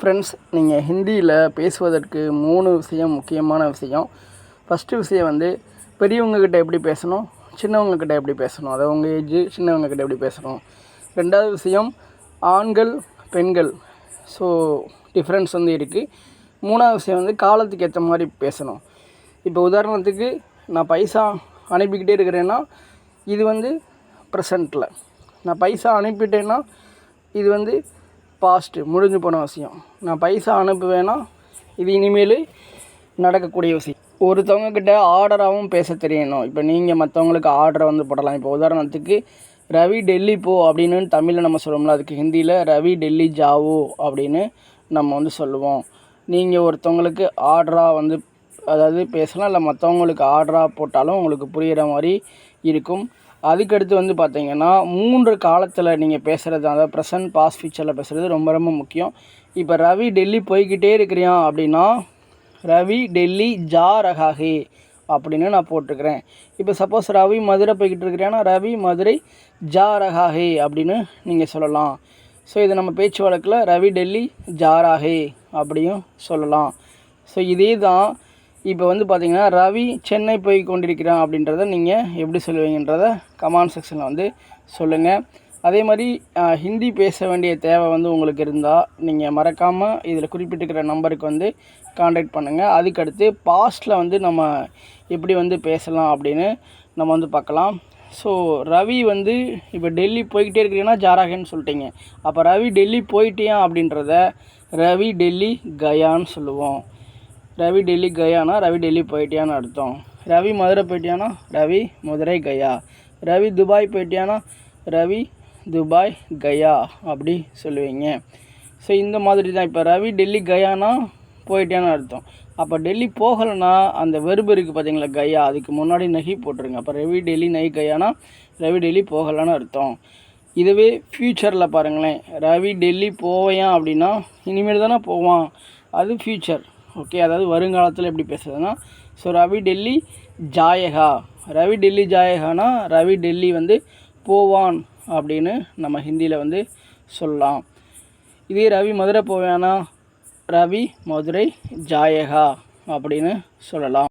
Friends நீங்கள் ஹிந்தியில் பேசுவதற்கு மூணு விஷயம் முக்கியமான விஷயம். ஃபஸ்ட்டு விஷயம் வந்து பெரியவங்கக்கிட்ட எப்படி பேசணும்? சின்னவங்கக்கிட்ட எப்படி பேசணும்? அதாவது உங்கள் ஏஜ் சின்னவங்கக்கிட்ட எப்படி பேசணும்? ரெண்டாவது விஷயம் ஆண்கள் பெண்கள். ஸோ டிஃப்ரென்ஸ் வந்து இருக்குது மூணாவது விஷயம் வந்து காலத்துக்கு ஏற்ற மாதிரி பேசணும். இப்போ உதாரணத்துக்கு நான் பைசா அனுப்பிக்கிட்டே இருக்கிறேன்னா இது வந்து ப்ரெசண்ட்டில் நான் பைசா அனுப்பிட்டேன்னா இது வந்து பாஸ்ட்டு முடிஞ்சு போன விஷயம் நான் பைசா அனுப்புவேன்னா இது இனிமேல் நடக்கக்கூடிய விஷயம். ஒருத்தவங்க கிட்ட ஆர்டராகவும் பேச தெரியணும். இப்போ நீங்கள் மற்றவங்களுக்கு ஆர்டரை வந்து போடலாம். இப்போ உதாரணத்துக்கு ரவி டெல்லி போ அப்படின்னு தமிழில் நம்ம சொல்லுவோம்ல அதுக்கு ஹிந்தியில் ரவி டெல்லி ஜாவோ அப்படின்னு நம்ம வந்து சொல்லுவோம். நீங்கள் ஒருத்தவங்களுக்கு ஆர்டராக வந்து அதாவது பேசலாம் இல்லை மற்றவங்களுக்கு ஆர்டராக போட்டாலும் உங்களுக்கு புரிகிற மாதிரி இருக்கும். அதுக்கடுத்து வந்து பார்த்தீங்கன்னா மூன்று காலத்தில் நீங்கள் பேசுகிறது அதாவது ப்ரெசன்ட் பாஸ் ஃபியூச்சரில் பேசுகிறது ரொம்ப ரொம்ப முக்கியம். இப்போ ரவி டெல்லி போய்கிட்டே இருக்கிறியான் அப்படின்னா ரவி டெல்லி ஜா ரகாஹே அப்படின்னு நான் போட்டிருக்கிறேன். இப்போ சப்போஸ் ரவி மதுரை போய்கிட்டு இருக்கிறேன்னா ரவி மதுரை ஜா ரகாஹே அப்படின்னு நீங்கள் சொல்லலாம். ஸோ இது நம்ம பேச்சு வழக்கில் ரவி டெல்லி ஜாராகே அப்படியும் சொல்லலாம். ஸோ இதே தான் இப்போ வந்து பார்த்தீங்கன்னா ரவி சென்னை போய் கொண்டிருக்கிறான் அப்படின்றத நீங்கள் எப்படி சொல்லுவீங்கன்றத கமெண்ட் செக்ஷனில் வந்து சொல்லுங்கள் அதே மாதிரி ஹிந்தி பேச வேண்டிய தேவை வந்து உங்களுக்கு இருந்தால் நீங்கள் மறக்காமல் இதில் குறிப்பிட்டிருக்கிற நம்பருக்கு வந்து காண்டாக்ட் பண்ணுங்கள் அதுக்கடுத்து பாஸ்ட்டில் வந்து நம்ம எப்படி வந்து பேசலாம் அப்படின்னு நம்ம வந்து பார்க்கலாம். ஸோ ரவி வந்து இப்போ டெல்லி போய்கிட்டே இருக்கிறீங்கன்னா ஜாராகன்னு சொல்லிட்டீங்க. அப்போ ரவி டெல்லி போயிட்டியா அப்படின்றத ரவி டெல்லி கயான்னு சொல்லுவோம். ரவி டெல்லி கயானா? ரவி டெல்லி போயிட்டியான்னு அர்த்தம். ரவி மதுரை போயிட்டியானா? ரவி மதுரை கயா. ரவி துபாய் போயிட்டியானா? ரவி துபாய் கயா அப்படி சொல்லுவீங்க. ஸோ இந்த மாதிரி தான் இப்போ ரவி டெல்லி கயானா போயிட்டேன்னு அர்த்தம். அப்போ டெல்லி போகலைன்னா அந்த வெறுப்பு இருக்குது பார்த்தீங்களா கயா? அதுக்கு முன்னாடி நகி போட்டுருங்க. அப்போ ரவி டெல்லி நகை கயானா ரவி டெல்லி போகலைன்னு அர்த்தம். இதுவே ஃப்யூச்சரில் பாருங்களேன். ரவி டெல்லி போவையான் அப்படின்னா இனிமேல் தானே போவான். அது ஃப்யூச்சர் ஓகே அதாவது வருங்காலத்தில் எப்படி பேசுறதுன்னா ஸோ ரவி டெல்லி ஜாயகா. ரவி டெல்லி ஜாயகானா ரவி டெல்லி வந்து போவான் அப்படின்னு நம்ம ஹிந்தியில் வந்து சொல்லலாம். இதே ரவி மதுரை போவானா? ரவி மதுரை ஜாயகா அப்படின்னு சொல்லலாம்.